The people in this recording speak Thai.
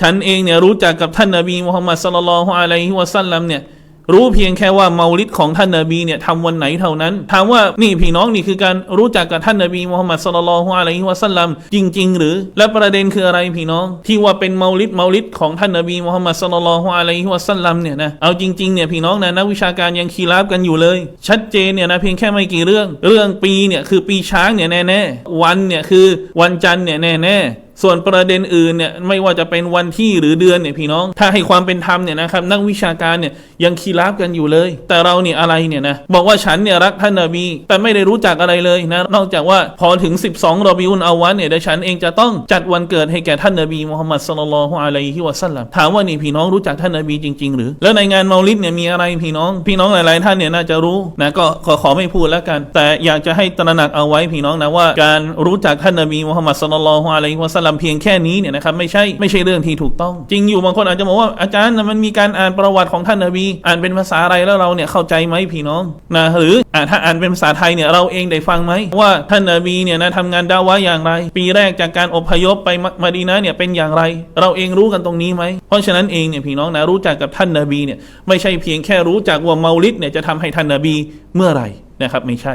ฉันเองเนี่ยรู้จักกับท่านนบีมุฮัมมัดสลลัลฮุอะลัยฮิวะสัลลัมเนี่ยรู้เพียงแค่ว่าเมาลิดของท่านนบีเนี่ยทำวันไหนเท่านั้นถามว่านี่พี่น้องนี่คือการรู้จักกับท่านนบีมุฮัมมัดสลลัลฮุอะลัยฮิวะสัลลัมจริง ๆ หรือ และประเด็นคืออะไรพี่น้อง ที่ว่าเป็นเมาลิดเมาลิดของท่านนบีมุฮัมมัดสลลัลฮุอะลัยฮิวะสัลลัมเนี่ยนะเอาจริงๆเนี่ยพี่น้องนะนักวิชาการยังคีราบกันอยู่เลย ชัดเจนเนี่ยนะเพียงแค่ไม่กี่เรื่อง เรื่องปีเนี่ยคือปีช้างเนี่ยแน่ๆวันเนี่ยคือวันจันทร์เนี่ยแน่ๆ ส่วนประเด็นอื่นเนี่ยไม่ว่าจะเป็นวันที่หรือเดือนเนี่ยพี่น้อง ถ้าให้ความเป็นธรรมเนี่ยนะครับนักวิชาการเนี่ยยังคีราบกันอยู่เลย แต่เราเนี่ยอะไรเนี่ยนะบอกว่าฉันเนี่ยรักท่านนบีแต่ไม่ได้รู้จักอะไรเลยนะนอกจากว่าพอถึง 12รอบิอุนอาวันเนี่ยเดี๋ยฉันเองจะต้องจัดวันเกิดให้แก่ท่านนบีมุฮัมมัดสุลลัลฮุอะลัยฮิวะสัลลัมถามว่านี่พี่น้องรู้จักท่านนบีจริง ๆ หรือ แล้วในงานเมาลิดเนี่ยมีอะไรพี่น้อง พี่น้องหลายๆท่านเนี่ยน่าจะรู้นะก็ขอขอไม่พูดแล้วกัน แต่อยากจะให้ตระหนักเอาไว้พี่น้องนะว่าการรู้จักท่านนบีมุฮัมมัดสุลลัลฮุอะลัยฮิวะสัลลัมเพียงแค่นี้เนี่ยนะครับไม่ใช่ไม่ใช่เรื่องที่ถูกต้อง จริงอยู่บางคนอาจจะบอกว่าอาจารย์มันมีการอ่านประวัติของท่านนบี อ่านเป็นภาษาอะไรแล้วเราเนี่ยเข้าใจไหมพี่น้องนะหรืออ่าถ้าอ่านเป็นภาษาไทยเนี่ยเราเองได้ฟังไหมว่าท่านนบีเนี่ยนะทำงานดาวะอย่างไร ปีแรกจากการอพยพไปมาดีนะเนี่ยเป็นอย่างไร เราเองรู้กันตรงนี้ไหมเพราะฉะนั้นเองเนี่ยพี่น้องนะรู้จักกับท่านนบีเนี่ยไม่ใช่เพียงแค่รู้จักว่าเมาลิดเนี่ยจะทำให้ท่านนบีเมื่อไหร่นะครับไม่ใช่